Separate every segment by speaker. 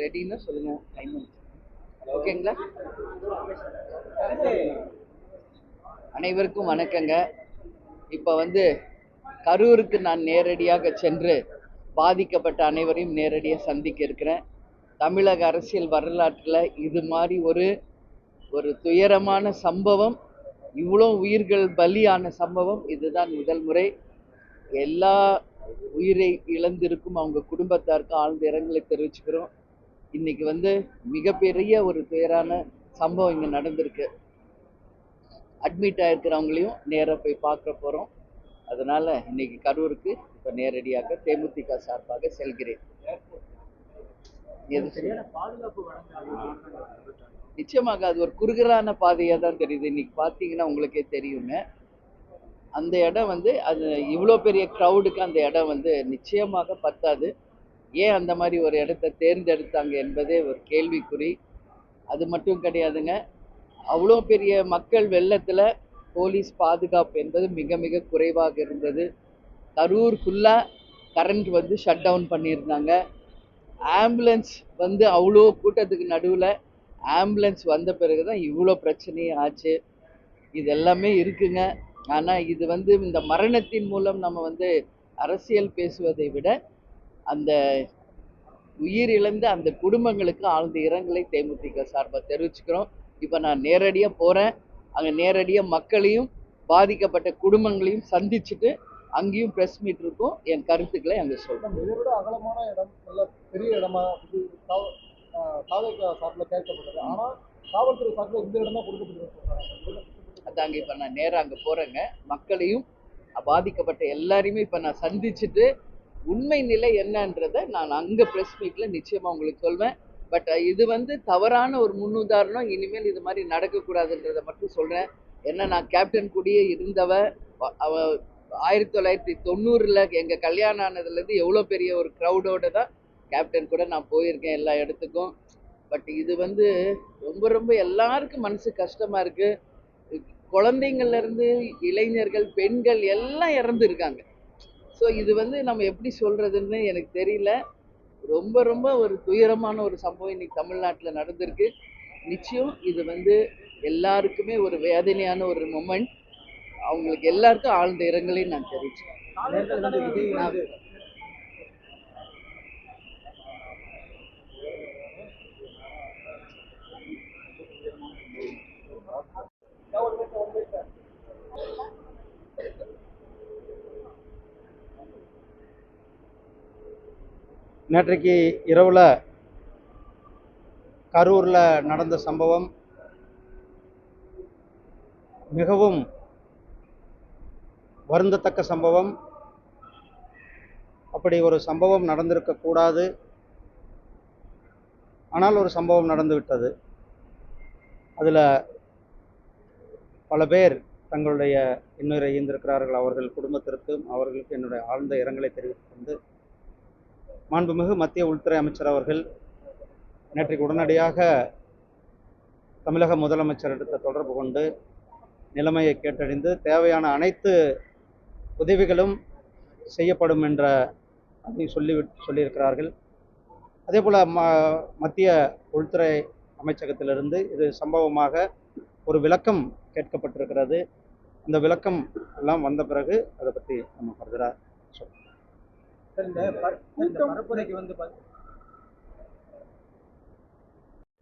Speaker 1: ரெடின்னு சொல்லுங்க. டைம் ஓகேங்களா அனைவருக்கும் வணக்கங்க. இப்போ வந்து கரூருக்கு நான் நேரடியாக சென்று பாதிக்கப்பட்ட அனைவரையும் நேரடியாக சந்திக்க இருக்கிறேன். தமிழக அரசியல் வரலாற்றில் இது மாதிரி ஒரு ஒரு துயரமான சம்பவம் இவ்வளோ உயிர்கள் பலியான சம்பவம் இதுதான் முதல் முறை. எல்லா உயிரை இழந்திருக்கும் அவங்க குடும்பத்தாருக்கும் ஆழ்ந்த இரங்கலை தெரிவிச்சுக்கிறோம். இன்னைக்கு வந்து மிகப்பெரிய ஒரு துயரான சம்பவம் இங்கே நடந்திருக்கு. அட்மிட் ஆயிருக்கிறவங்களையும் நேராக போய் பார்க்க போகிறோம் அதனால இன்னைக்கு கரூருக்கு இப்போ நேரடியாக தேமுதிக சார்பாக செல்கிறேன். நிச்சயமாக அது ஒரு குறுகலான பாதையாக தான் தெரியுது. இன்னைக்கு பார்த்தீங்கன்னா உங்களுக்கே தெரியுங்க. அந்த இடம் வந்து அது இவ்வளோ பெரிய க்ரௌடுக்கு அந்த இடம் வந்து நிச்சயமாக பத்தாது. ஏன் அந்த மாதிரி ஒரு இடத்த தேர்ந்தெடுத்தாங்க என்பதே ஒரு கேள்விக்குறி. அது மட்டும் கிடையாதுங்க. அவ்வளோ பெரிய மக்கள் வெள்ளத்தில் போலீஸ் பாதுகாப்பு என்பது மிக மிக குறைவாக இருந்தது. கரூர் ஃபுல்லாக கரண்ட் வந்து ஷட் டவுன் பண்ணியிருந்தாங்க. ஆம்புலன்ஸ் வந்து அவ்வளோ கூட்டத்துக்கு நடுவில் ஆம்புலன்ஸ் வந்த பிறகு தான் இவ்வளோ பிரச்சனையே ஆச்சு. இது எல்லாமே இருக்குங்க. ஆனால் இது வந்து இந்த மரணத்தின் மூலம் நம்ம வந்து அரசியல் பேசுவதை விட அந்த உயிர் இழந்த அந்த குடும்பங்களுக்கு ஆழ்ந்த இரங்கலை தேமுதிக சார்பாக தெரிவிச்சுக்கிறோம். இப்போ நான் நேரடியாக போகிறேன் அங்கே நேரடியாக மக்களையும் பாதிக்கப்பட்ட குடும்பங்களையும் சந்திச்சுட்டு அங்கேயும் ப்ரெஸ் மீட் இருக்கும். என் கருத்துக்களை அங்கே சொல்கிறேன்
Speaker 2: இதை விட அகலமான இடம் நல்ல பெரிய இடமா சார்பில் கேட்கப்பட்டது. ஆனால் காவல்துறை சார்பில் இந்த இடம் தான் கொடுக்கப்பட்டிருக்கு
Speaker 1: அதாங்க இப்போ நான் நேராக அங்கே போகிறேங்க மக்களையும் பாதிக்கப்பட்ட எல்லாரையுமே இப்போ நான் சந்திச்சுட்டு உண்மை நிலை என்னன்றதை நான் அங்கே ப்ரெஸ் மீட்டில் நிச்சயமாக உங்களுக்கு சொல்வேன். பட் இது வந்து தவறான ஒரு முன்னுதாரணம். இனிமேல் இது மாதிரி நடக்கக்கூடாதுன்றதை மட்டும் சொல்கிறேன் ஏன்னா நான் கேப்டன் கூடயே இருந்தவ அவ- ஆயிரத்தி தொள்ளாயிரத்தி தொண்ணூறில் எங்கள் கல்யாணம் ஆனதுலேருந்து எவ்வளோ பெரிய ஒரு க்ரௌடோடு தான் கேப்டன் கூட நான் போயிருக்கேன் எல்லா இடத்துக்கும். பட் இது வந்து ரொம்ப ரொம்ப எல்லாருக்கும் மனசு கஷ்டமாக இருக்குது குழந்தைங்கள்லேருந்து இளைஞர்கள் பெண்கள் எல்லாம் இறந்துருக்காங்க. ஸோ இது வந்து நம்ம எப்படி சொல்கிறதுன்னு எனக்கு தெரியல. ரொம்ப ரொம்ப ஒரு துயரமான ஒரு சம்பவம் இன்னைக்கு தமிழ்நாட்டில் நடந்திருக்கு. நிச்சயம் இது வந்து எல்லாருக்குமே ஒரு வேதனையான ஒரு மொமெண்ட் அவங்களுக்கு எல்லாருக்கும் ஆழ்ந்த இரங்கலையும் நான் தெரிவிச்சேன் நான்
Speaker 3: நேற்றைக்கு இரவில் கரூரில் நடந்த சம்பவம் மிகவும் வருந்தத்தக்க சம்பவம். அப்படி ஒரு சம்பவம் நடந்திருக்கக்கூடாது ஆனால் ஒரு சம்பவம் நடந்து விட்டது. அதில் பல பேர் தங்களுடைய இன்னுயிரை ஈந்திருக்கிறார்கள். அவர்கள் குடும்பத்திற்கும் அவர்களுக்கு என்னுடைய ஆழ்ந்த இரங்கலை தெரிவித்துக் கொண்டு மாண்புமிகு மத்திய உள்துறை அமைச்சர் அவர்கள் நேற்றைக்கு உடனடியாக தமிழக முதலமைச்சர் எடுத்த தொடர்பு கொண்டு நிலைமையை கேட்டறிந்து தேவையான அனைத்து உதவிகளும் செய்யப்படும் என்ற அதை சொல்லி சொல்லியிருக்கிறார்கள். அதே போல் ம மத்திய உள்துறை அமைச்சகத்திலிருந்து இது சம்பவமாக ஒரு விளக்கம் கேட்கப்பட்டிருக்கிறது. இந்த விளக்கம் எல்லாம் வந்த பிறகு அதை பற்றி நம்ம கருதுகிறார்
Speaker 2: சார் இந்த பர- இந்த பரப்புரைக்கு வந்து பாத்தீங்கன்னா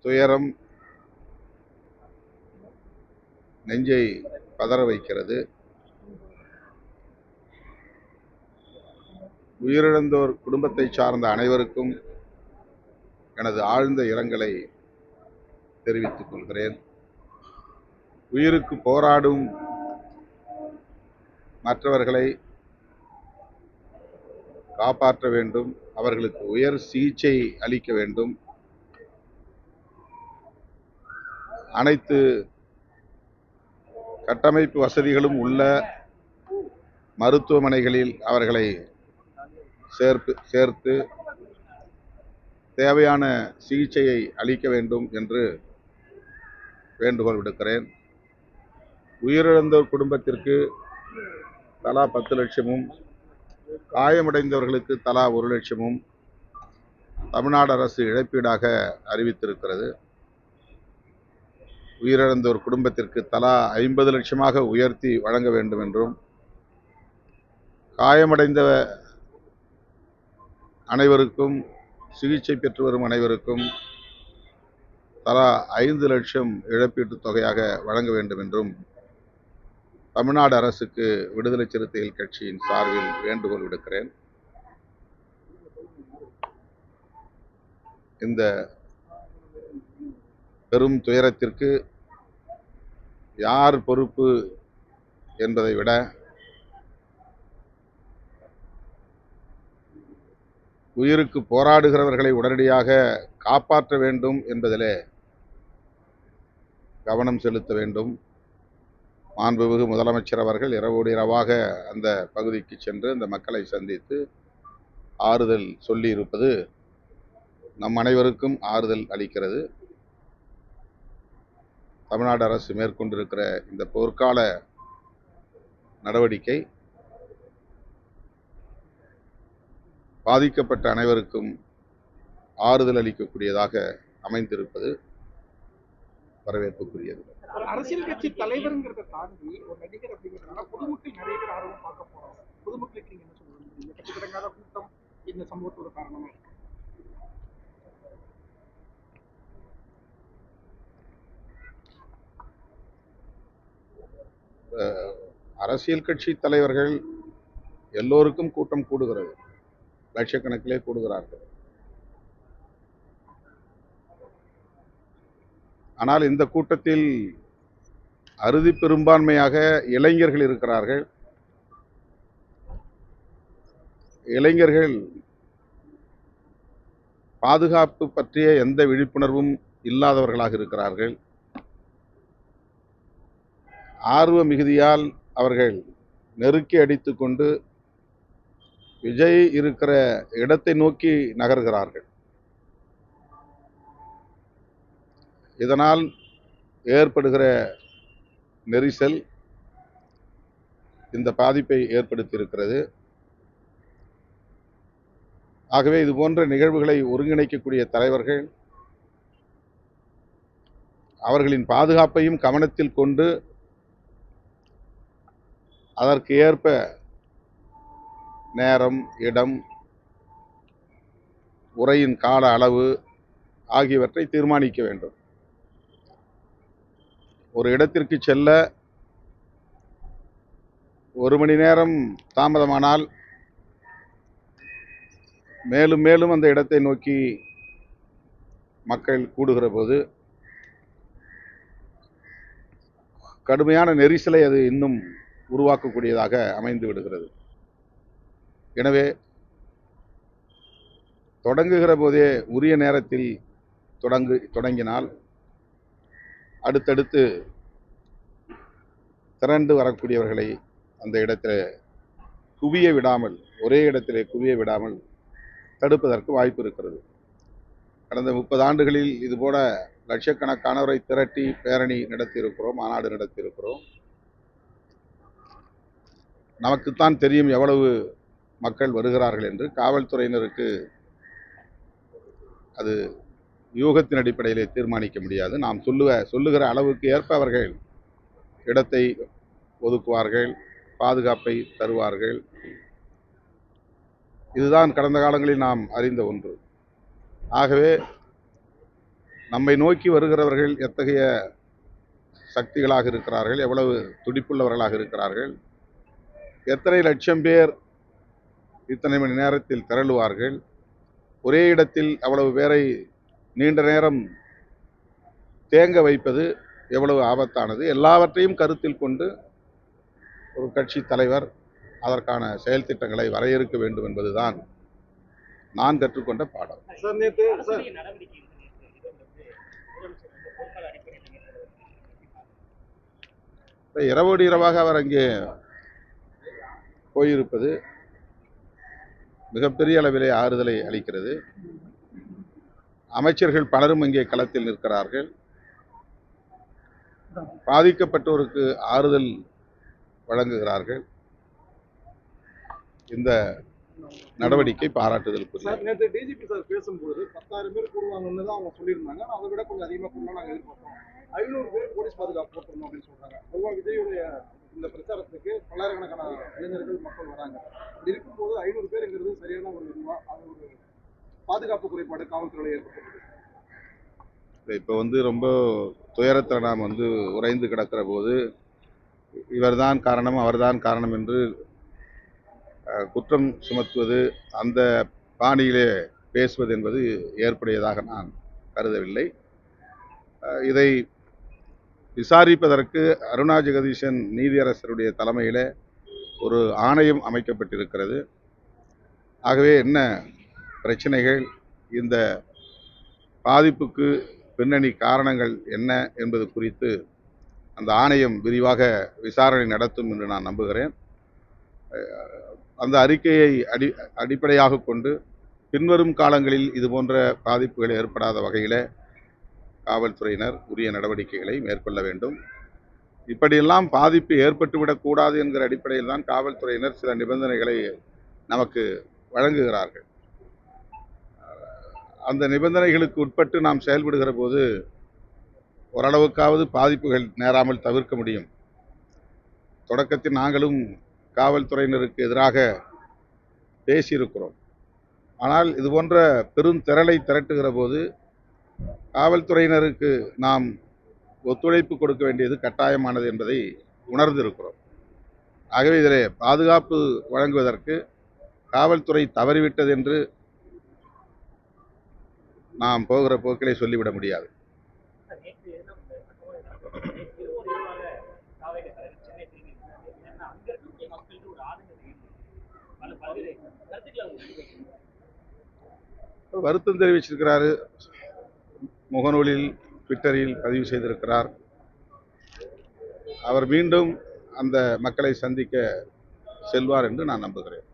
Speaker 4: துயரம் நெஞ்சை பதற வைக்கிறது. உயிரிழந்தோர் குடும்பத்தை சார்ந்த அனைவருக்கும் எனது ஆழ்ந்த இரங்கலை தெரிவித்துக் கொள்கிறேன். உயிருக்கு போராடும் மற்றவர்களை காப்பாற்ற வேண்டும் அவர்களுக்கு உயர் சிகிச்சை அளிக்க வேண்டும். அனைத்து கட்டமைப்பு வசதிகளும் உள்ள மருத்துவமனைகளில் அவர்களை சேர்த்து சேர்த்து தேவையான சிகிச்சையை அளிக்க வேண்டும் என்று வேண்டுகோள் விடுக்கிறேன். உயிரிழந்தோர் குடும்பத்திற்கு தலா பத்து லட்சமும் காயமடைந்தவர்களுக்கு தலா ஒரு லட்சமும் தமிழ்நாடு அரசு இழப்பீடாக அறிவித்திருக்கிறது. உயிரிழந்த ஒரு குடும்பத்திற்கு தலா ஐம்பது லட்சமாக உயர்த்தி வழங்க வேண்டும் என்றும் காயமடைந்த அனைவருக்கும் சிகிச்சை பெற்று வரும் அனைவருக்கும் தலா ஐந்து லட்சம் இழப்பீட்டுத் தொகையாக வழங்க வேண்டும் என்றும் தமிழ்நாடு அரசுக்கு விடுதலை சிறுத்தைகள் கட்சியின் சார்பில் வேண்டுகோள் விடுக்கிறேன். இந்த பெரும் துயரத்திற்கு யார் பொறுப்பு என்பதை விட உயிருக்கு போராடுகிறவர்களை உடனடியாக காப்பாற்ற வேண்டும் என்பதிலே கவனம் செலுத்த வேண்டும். மாண்புமிகு முதலமைச்சர் அவர்கள் இரவோடு இரவாக அந்த பகுதிக்கு சென்று அந்த மக்களை சந்தித்து ஆறுதல் சொல்லியிருப்பது நம் அனைவருக்கும் ஆறுதல் அளிக்கிறது. தமிழ்நாடு அரசு மேற்கொண்டிருக்கிற இந்த போர்க்கால நடவடிக்கை பாதிக்கப்பட்ட அனைவருக்கும் ஆறுதல் அளிக்கக்கூடியதாக அமைந்திருப்பது வரவேற்புக்குரியது.
Speaker 5: ஒரு அரசியல் கட்சி தலைவருங்கிறத தாண்டி ஒரு நடிகர் அப்படிங்கிறதுனால பொதுமக்கள் நிறைய பேர் ஆர்வம் பார்க்க போறாங்க. பொதுமக்களுக்கு நீங்க என்ன சொல்லுவீங்க இந்த கட்சிக்கிடங்காத கூட்டம் இந்த சம்பவத்தோட காரணமா இருக்கு?
Speaker 4: அரசியல் கட்சி தலைவர்கள் எல்லோருக்கும் கூட்டம் கூடுகிறது. லட்சக்கணக்கிலே கூடுகிறார்கள். ஆனால் இந்த கூட்டத்தில் அறுதி பெரும்பான்மையாக இளைஞர்கள் இருக்கிறார்கள். இளைஞர்கள் பாதுகாப்பு பற்றிய எந்த விழிப்புணர்வும் இல்லாதவர்களாக இருக்கிறார்கள். ஆர்வ மிகுதியால் அவர்கள் நெருக்கி அடித்துக்கொண்டு விஜய் இருக்கிற இடத்தை நோக்கி நகர்கிறார்கள். இதனால் ஏற்படுகிற நெரிசல் இந்த பாதிப்பை ஏற்படுத்தியிருக்கிறது. ஆகவே இது போன்ற நிகழ்வுகளை ஒருங்கிணைக்கக்கூடிய தலைவர்கள் அவர்களின் பாதுகாப்பையும் கவனத்தில் கொண்டு அதற்கு ஏற்ப நேரம் இடம் உரையின் கால அளவு ஆகியவற்றை தீர்மானிக்க வேண்டும். ஒரு இடத்திற்கு செல்ல ஒரு மணி நேரம் தாமதமானால் மேலும் மேலும் அந்த இடத்தை நோக்கி மக்கள் கூடுகிற போது கடுமையான நெரிசலை அது இன்னும் உருவாக்கக்கூடியதாக அமைந்து விடுகிறது. எனவே தொடங்குகிற போதே உரிய நேரத்தில் தொடங்கு தொடங்கினால் அடுத்தடுத்து திரண்டு வரக்கூடியவர்களை அந்த இடத்தில் குவிய விடாமல் ஒரே இடத்திலே குவிய விடாமல் தடுப்பதற்கு வாய்ப்பு இருக்கிறது. கடந்த முப்பது ஆண்டுகளில் இதுபோல லட்சக்கணக்கானவரை திரட்டி பேரணி நடத்தியிருக்கிறோம் மாநாடு நடத்தியிருக்கிறோம். நமக்குத்தான் தெரியும் எவ்வளவு மக்கள் வருகிறார்கள் என்று. காவல்துறையினருக்கு அது யூகத்தின் அடிப்படையிலே தீர்மானிக்க முடியாது. நாம் சொல்லுவ சொல்லுகிற அளவுக்கு ஏற்ப அவர்கள் இடத்தை ஒதுக்குவார்கள் பாதுகாப்பை தருவார்கள். இதுதான் கடந்த காலங்களில் நாம் அறிந்த ஒன்று. ஆகவே நம்மை நோக்கி வருகிறவர்கள் எத்தகைய சக்திகளாக இருக்கிறார்கள் எவ்வளவு துடிப்புள்ளவர்களாக இருக்கிறார்கள் எத்தனை லட்சம் பேர் இத்தனை மணி நேரத்தில் திரளுவார்கள் ஒரே இடத்தில் அவ்வளவு பேரை நீண்ட நேரம் தேங்க வைப்பது எவ்வளவு ஆபத்தானது? எல்லாவற்றையும் கருத்தில் கொண்டு ஒரு கட்சி தலைவர் அதற்கான செயல் திட்டங்களை வரையறுக்க வேண்டும் என்பதுதான் நான் கற்றுக்கொண்ட பாடம். இரவோடு இரவாக அவர் அங்கே போயிருப்பது மிகப்பெரிய அளவிலே ஆறுதலை அளிக்கிறது. அமைச்சர்கள் பலரும் இங்கே களத்தில் நிற்கிறார்கள். பாதிக்கப்பட்டோருக்கு ஆறுதல் வழங்குகிறார்கள். இந்த நடவடிக்கை பாராட்டுதலுக்குரியது
Speaker 2: சார் நேற்று டிஜிபி சார் பேசும்போது பத்தாயிரம் பேர் கூடுவாங்கன்னு தான் அவங்க சொல்லியிருந்தாங்க. ஆனா அதை விட கொஞ்சம் அதிகமாக கூடலாம் நாங்கள் எதிர்பார்த்தோம். ஐநூறு பேர் போலீஸ் பாதுகாப்பு போட்டுருந்தோம் அப்படின்னு சொல்றாங்க. பொதுவாக விஜயுடைய இந்த பிரச்சாரத்துக்கு பல்லாயிரக்கணக்கான இளைஞர்கள் மக்கள் வராங்க. இருக்கும்போது ஐநூறு பேருங்கிறது சரியான ஒரு இதுவா? அது ஒரு பாதுகாப்பு குறைபாடு காவல்துறையில் ஏற்பட்டுள்ளது.
Speaker 4: இப்போ வந்து ரொம்ப துயரத்தில் நாம் வந்து உறைந்து கிடக்கிற போது இவர்தான் காரணம் அவர்தான் காரணம் என்று குற்றம் சுமத்துவது அந்த பாணியிலே பேசுவது என்பது ஏற்புடையதாக நான் கருதவில்லை. இதை விசாரிப்பதற்கு அருணா ஜெகதீசன் நீதியரசருடைய தலைமையில் ஒரு ஆணையம் அமைக்கப்பட்டிருக்கிறது. ஆகவே என்ன பிரச்சனைகள் இந்த பாதிப்புக்கு பின்னணி காரணங்கள் என்ன என்பது குறித்து அந்த ஆணையம் விரிவாக விசாரணை நடத்தும் என்று நான் நம்புகிறேன். அந்த அறிக்கையை அடி அடிப்படையாக கொண்டு பின்வரும் காலங்களில் இதுபோன்ற பாதிப்புகள் ஏற்படாத வகையில் காவல்துறையினர் உரிய நடவடிக்கைகளை மேற்கொள்ள வேண்டும். இப்படியெல்லாம் பாதிப்பு ஏற்பட்டுவிடக்கூடாது என்கிற அடிப்படையில் தான் காவல்துறையினர் சில நிபந்தனைகளை நமக்கு வழங்குகிறார்கள். அந்த நிபந்தனைகளுக்கு உட்பட்டு நாம் செயல்படுகிற போது ஓரளவுக்காவது பாதிப்புகள் நேராமல் தவிர்க்க முடியும். தொடக்கத்தில் நாங்களும் காவல்துறையினருக்கு எதிராக பேசியிருக்கிறோம். ஆனால் இது போன்ற பெரும் திரளை திரட்டுகிற போது காவல்துறையினருக்கு நாம் ஒத்துழைப்பு கொடுக்க வேண்டியது கட்டாயமானது என்பதை உணர்ந்திருக்கிறோம். ஆகவே இதில் பாதுகாப்பு வழங்குவதற்கு காவல்துறை தவறிவிட்டது என்று நாம் போகிற போக்கிலே சொல்லிவிட முடியாது. வருத்தம் தெரிவிச்சிருக்கிறாரு. முகநூலில் ட்விட்டரில் பதிவு செய்திருக்கிறார். அவர் மீண்டும் அந்த மக்களை சந்திக்க செல்வார் என்று நான் நம்புகிறேன்.